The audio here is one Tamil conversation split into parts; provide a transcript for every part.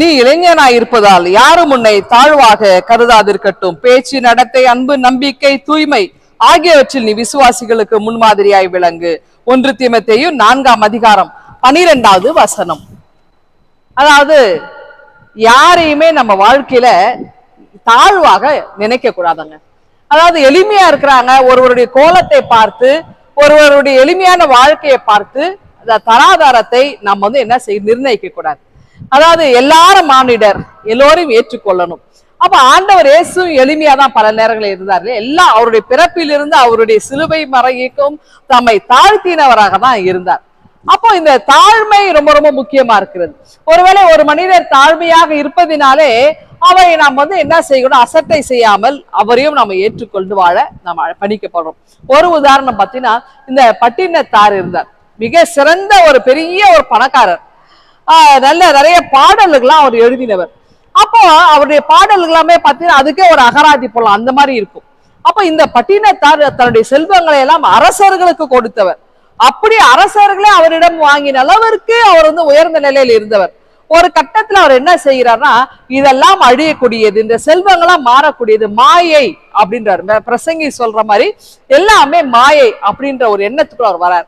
நீ இளைஞனாய் இருப்பதால் யாரும் உன்னை தாழ்வாக கருதாதிருக்கட்டும். பேச்சு நடத்தை அன்பு நம்பிக்கை தூய்மை ஆகியவற்றில் நீ விசுவாசிகளுக்கு முன்மாதிரியாய் விளங்கு. ஒன்று தீமத்தையும் நான்காம் அதிகாரம் பனிரெண்டாவது வசனம். அதாவது யாரையுமே நம்ம வாழ்க்கையில தாழ்வாக நினைக்க கூடாதுங்க அதாவது எளிமையா இருக்கிறாங்க ஒருவருடைய கோலத்தை பார்த்து ஒருவருடைய எளிமையான வாழ்க்கையை பார்த்து அந்த தராதாரத்தை நம்ம வந்து என்ன செய்ய நிர்ணயிக்க கூடாது அதாவது எல்லாரும் மானிடர் எல்லோரையும் ஏற்றுக்கொள்ளணும். அப்ப ஆண்டவர் இயேசும் எளிமையா தான் பல நேரங்களில் இருந்தார் எல்லாம் அவருடைய பிறப்பிலிருந்து அவருடைய சிலுவை மறைக்கும் தம்மை தாழ்த்தினவராக தான் இருந்தார். அப்போ இந்த தாழ்மை ரொம்ப ரொம்ப முக்கியமா இருக்கிறது. ஒருவேளை ஒரு மனிதர் தாழ்மையாக இருப்பதினாலே அவரை நாம் வந்து என்ன செய்யணும்? அசட்டை செய்யாமல் அவரையும் நம்ம ஏற்றுக்கொண்டு வாழ நாம் பணிக்கப்படுறோம் ஒரு உதாரணம் பார்த்தீங்கன்னா இந்த பட்டினத்தார் இருந்தார். மிக சிறந்த ஒரு பெரிய ஒரு பணக்காரர். நல்ல நிறைய பாடல்கள்லாம் அவர் எழுதினவர். அப்போ அவருடைய பாடல்கள் எல்லாமே பார்த்தீங்கன்னா அதுக்கே ஒரு அகராதி போடலாம் அந்த மாதிரி இருக்கும். அப்போ இந்த பட்டினத்தார் தன்னுடைய செல்வங்களை எல்லாம் அரசர்களுக்கு கொடுத்தவர். அப்படி அரசர்களே அவரிடம் வாங்கின அளவிற்கு அவர் வந்து உயர்ந்த நிலையில் இருந்தவர். ஒரு கட்டத்துல அவர் என்ன செய்கிறார்னா இதெல்லாம் அழியக்கூடியது இந்த செல்வங்களாம் மாறக்கூடியது மாயை அப்படின்றார். பிரசங்கி சொல்ற மாதிரி எல்லாமே மாயை அப்படின்ற ஒரு எண்ணத்துக்குள்ள அவர் வரார்.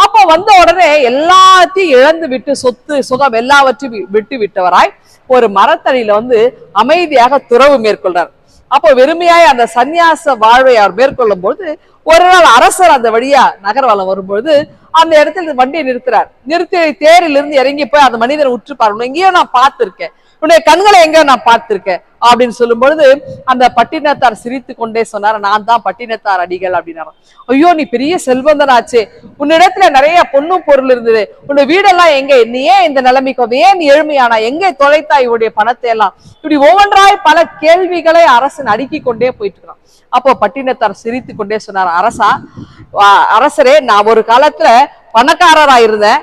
அப்ப வந்த உடனே எல்லாத்தையும் இழந்து விட்டு சொத்து சுகம் எல்லாவற்றையும் விட்டு விட்டவராய் ஒரு மரத்தடியில வந்து அமைதியாக துறவு மேற்கொள்றார். அப்போ வெறுமையாய் அந்த சந்நியாச வாழ்வை அவர் மேற்கொள்ளும் பொழுது ஒரு நாள் அரசர் அந்த வழியா நகர்வலம் வரும்பொழுது அந்த இடத்துல வண்டியை நிறுத்துறார். நிறுத்தி தேரில் இருந்து இறங்கி போய் அந்த மனிதரை உற்று பாருங்க எங்கேயோ நான் பார்த்திருக்கேன். உன்னுடைய கண்களை எங்க நான் பார்த்திருக்கேன் அப்படின்னு சொல்லும் பொழுது அந்த பட்டினத்தார் சிரித்து கொண்டே சொன்னார் நான் தான் பட்டினத்தார் அடிகள் அப்படின்னாரு ஐயோ நீ பெரிய செல்வந்தனாச்சே. உன்னிடத்துல நிறைய பொண்ணும் பொருள் இருந்தது. உன்னுடைய வீடெல்லாம் எங்க? நீ ஏன் இந்த நிலைமைக்கு ஏன் நீ எழுமையானா எங்கே தொலைத்தா இவருடைய பணத்தை எல்லாம் இப்படி ஒவ்வொன்றாய் பல கேள்விகளை அரசன் அடுக்கி கொண்டே போயிட்டு இருக்கிறான். அப்போ பட்டினத்தார் சிரித்து கொண்டே சொன்னார் அரசா அரசரே நான் ஒரு காலத்துல பணக்காரரா இருந்தேன்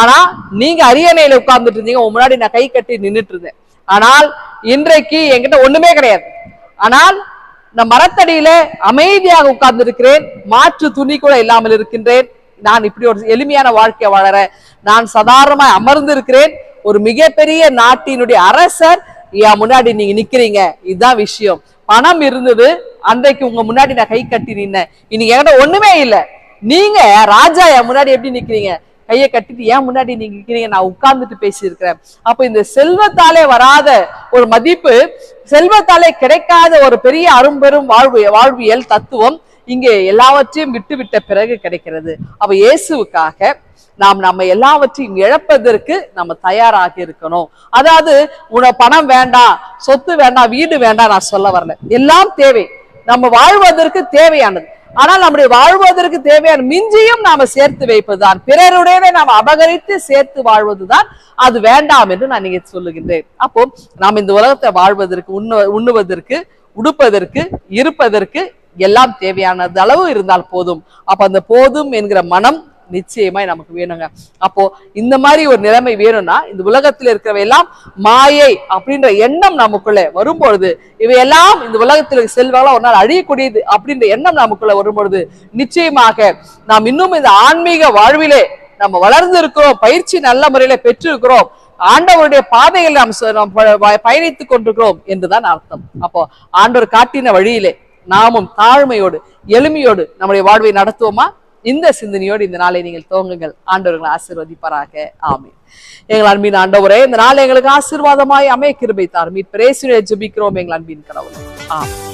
ஆனா நீங்க அரியணையில உட்கார்ந்துட்டு இருந்தீங்க உன் முன்னாடி நான் கை கட்டி நின்றுட்டு இருந்தேன் ஆனால் இன்றைக்கு என்கிட்ட ஒண்ணுமே கிடையாது. ஆனால் நான் மரத்தடியில அமைதியாக உட்கார்ந்து இருக்கிறேன் மாற்று துணி கூட இல்லாமல் இருக்கின்றேன். நான் இப்படி ஒரு எளிமையான வாழ்க்கையை வாழற நான் சாதாரணமாக அமர்ந்து இருக்கிறேன் ஒரு மிகப்பெரிய நாட்டினுடைய அரசர் என் முன்னாடி நீங்க நிக்கிறீங்க. இதுதான் விஷயம். பணம் இருந்தது அன்றைக்கு உங்க முன்னாடி நான் கை கட்டி நின்னேன். இன்னைக்கு என்கிட்ட ஒண்ணுமே இல்லை. நீங்க ராஜா என் முன்னாடி எப்படி நிக்கிறீங்க? கையை கட்டிட்டு ஏன் முன்னாடி நீங்க நிக்கிறீங்க நான் உட்கார்ந்துட்டு பேசியிருக்கிறேன். அப்ப இந்த செல்வத்தாலே வராத ஒரு மதிப்பு செல்வத்தாலே கிடைக்காத ஒரு பெரிய அரும்பெரும் வாழ்வு வாழ்வியல் தத்துவம் இங்கே எல்லாவற்றையும் விட்டு விட்ட பிறகு கிடைக்கிறது. அப்ப இயேசுவுக்காக நாம் நம்ம எல்லாவற்றையும் இழப்பதற்கு நம்ம தயாராக இருக்கணும். அதாவது உன பணம் வேண்டாம் சொத்து வேண்டாம் வீடு வேண்டாம் நான் சொல்ல வரல. எல்லாம் தேவை. நம்ம வாழ்வதற்கு தேவையானது. ஆனால் நம்முடைய வாழ்வதற்கு தேவையான மிஞ்சியும் நாம சேர்த்து வைப்பதுதான். பிறருடையதை நாம் அபகரித்து சேர்த்து வாழ்வதுதான். அது வேண்டாம் என்று நான் நீங்க சொல்லுகின்றேன். அப்போ நாம் இந்த உலகத்தை வாழ்வதற்கு உண்ண உண்ணுவதற்கு உடுப்பதற்கு இருப்பதற்கு எல்லாம் தேவையானது அளவு இருந்தால் போதும். அப்ப அந்த போதும் என்கிற மனம் நிச்சயமாய் நமக்கு வேணுங்க. அப்போ இந்த மாதிரி ஒரு நிலைமை வேணும்னா இந்த உலகத்தில் இருக்கிறவை எல்லாம் மாயை அப்படின்ற எண்ணம் நமக்குள்ள வரும்பொழுது இவையெல்லாம் இந்த உலகத்தில் இருக்க ஒரு நாள் அழியக்கூடியது அப்படின்ற எண்ணம் நமக்குள்ள வரும்பொழுது நிச்சயமாக நாம் இன்னும் இந்த ஆன்மீக வாழ்விலே நம்ம வளர்ந்து இருக்கிறோம் பயிற்சி நல்ல முறையில பெற்று இருக்கிறோம் ஆண்டவருடைய பாதையில் நாம் நாம் பயணித்துக் கொண்டிருக்கிறோம் என்றுதான் அர்த்தம். அப்போ ஆண்டவர் காட்டின வழியிலே நாமும் தாழ்மையோடு எளிமையோடு நம்முடைய வாழ்வை நடத்துவோமா? இந்த சிந்தனையோடு இந்த நாளை நீங்கள் துவங்குங்கள். ஆண்டவர்களை ஆசீர்வதிப்பாராக. ஆமென். எங்கள் அன்பின் ஆண்டவரே இந்த நாள் எங்களுக்கு ஆசீர்வாதமாய் அமைய கிருபை தார் மீட் ஜபிக்கிறோம் எங்கள் அன்பின் கடவுள். ஆமென்.